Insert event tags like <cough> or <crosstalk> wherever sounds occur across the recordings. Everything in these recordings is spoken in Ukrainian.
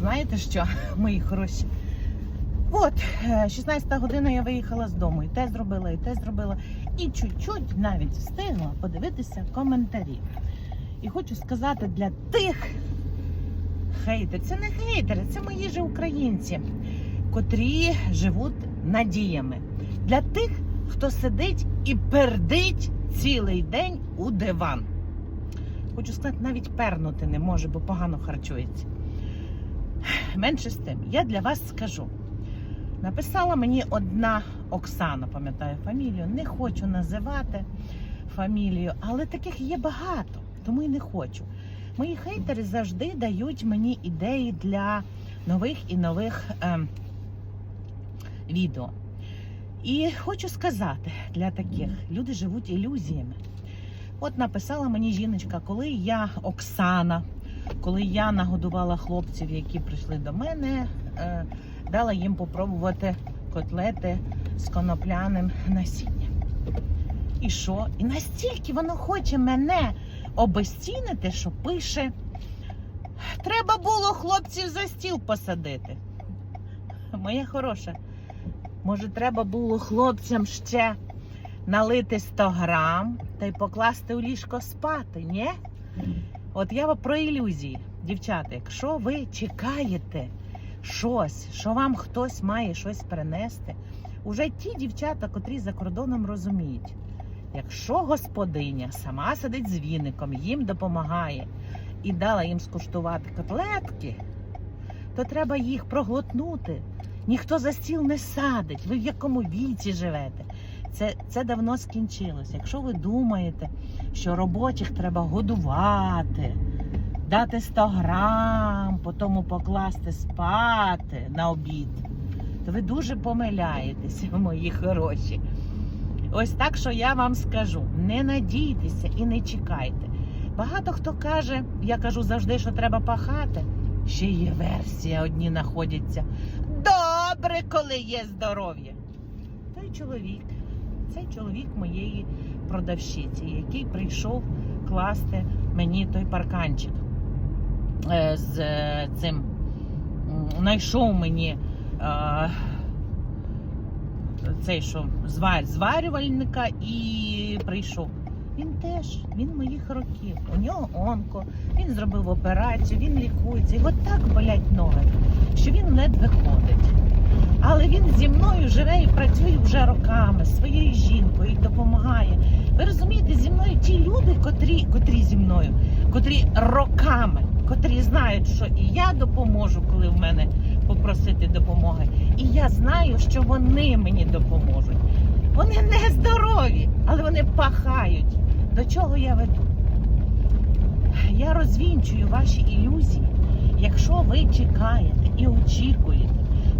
знаєте що, <laughs> мої хороші? От, е, 16 година я виїхала з дому, і те зробила, і те зробила. І чуть-чуть навіть встигла подивитися коментарі. І хочу сказати для тих хейтерів, це не хейтери, це мої же українці, котрі живуть надіями. Для тих, хто сидить і пердить цілий день у диван. Хочу сказати, навіть пернути не може, бо погано харчується. Менше з тим, я для вас скажу. Написала мені одна Оксана, пам'ятаю фамілію. Не хочу називати фамілію, але таких є багато, тому і не хочу. Мої хейтери завжди дають мені ідеї для нових і нових ем, відео. І хочу сказати для таких: люди живуть ілюзіями. От написала мені жіночка, коли я Оксана, коли я нагодувала хлопців, які прийшли до мене, е, дала їм попробувати котлети з конопляним насінням. І що? І настільки воно хоче мене обезцінити, що пише: треба було хлопців за стіл посадити. Моя хороша, може, треба було хлопцям ще налити 100 грам та й покласти у ліжко спати, ні? От я про ілюзії, дівчата, якщо ви чекаєте щось, що вам хтось має щось принести, уже ті дівчата, котрі за кордоном розуміють, якщо господиня сама сидить з віником, їм допомагає і дала їм скуштувати котлетки, то треба їх проглотнути. Ніхто за стіл не садить. Ви в якому віці живете? Це, це давно скінчилось. Якщо ви думаєте, що робочих треба годувати, дати 100 грам, потім покласти спати на обід, то ви дуже помиляєтеся, <laughs> мої хороші. Ось так, що я вам скажу: не надійтеся і не чекайте. Багато хто каже, я кажу завжди, що треба пахати. Ще є версія, одні знаходяться. Добре, коли є здоров'я. Той чоловік, цей чоловік моєї продавщиці, який прийшов класти мені той парканчик е, з е, цим, м, знайшов мені е, цей що звар, зварювальника і прийшов. Він теж, він моїх років. У нього онко, він зробив операцію, він лікується. Його так болять ноги, що він ледве ходить. Але він зі мною живе і працює вже роками, своєю жінкою і допомагає. Ви розумієте, зі мною ті люди, котрі, котрі зі мною, котрі роками, котрі знають, що і я допоможу, коли в мене попросити допомоги. І я знаю, що вони мені допоможуть. Вони не здорові, але вони пахають. До чого я веду? Я розвінчую ваші ілюзії, якщо ви чекаєте і очікуєте,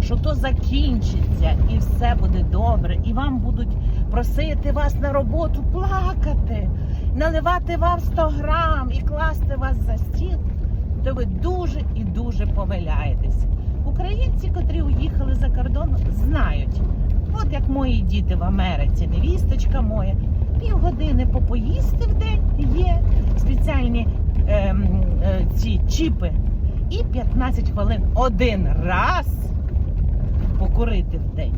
що то закінчиться і все буде добре, і вам будуть просити вас на роботу плакати, наливати вам 100 грам і класти вас за стіл, то ви дуже і дуже помиляєтеся. Українці, котрі уїхали за кордон, знають. От як мої діти в Америці, невісточка моя, півгодини попоїсти в день є спеціальні ем, е, ці чіпи. І 15 хвилин один раз покурити в день.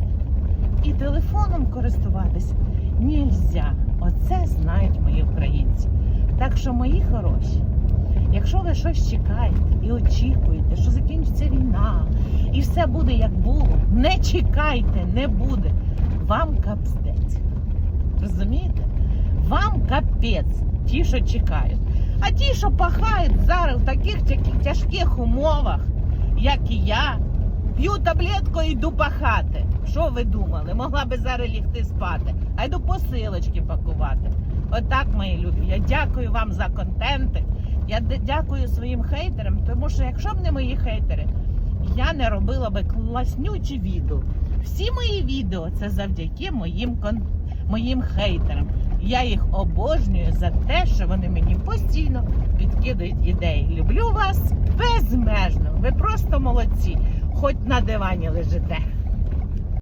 І телефоном користуватись нельзя. Оце знають мої українці. Так що, мої хороші, якщо ви щось чекаєте і очікуєте, що закінчиться війна, і все буде як було, не чекайте, не буде. Вам капстець. Розумієте? Вам капець, ті, що чекають. А ті, що пахають зараз в таких тяжких умовах, як і я, п'ю таблетку і йду пахати. Що ви думали? Могла би зараз лігти спати, а йду посилочки пакувати. Отак, мої любі. Я дякую вам за контенти. Я дякую своїм хейтерам, тому що якщо б не мої хейтери, я не робила би класнючі відео. Всі мої відео це завдяки моїм кон... моїм хейтерам. Я їх обожнюю за те, що вони постійно підкидають ідеї. Люблю вас безмежно. Ви просто молодці, хоч на дивані лежите.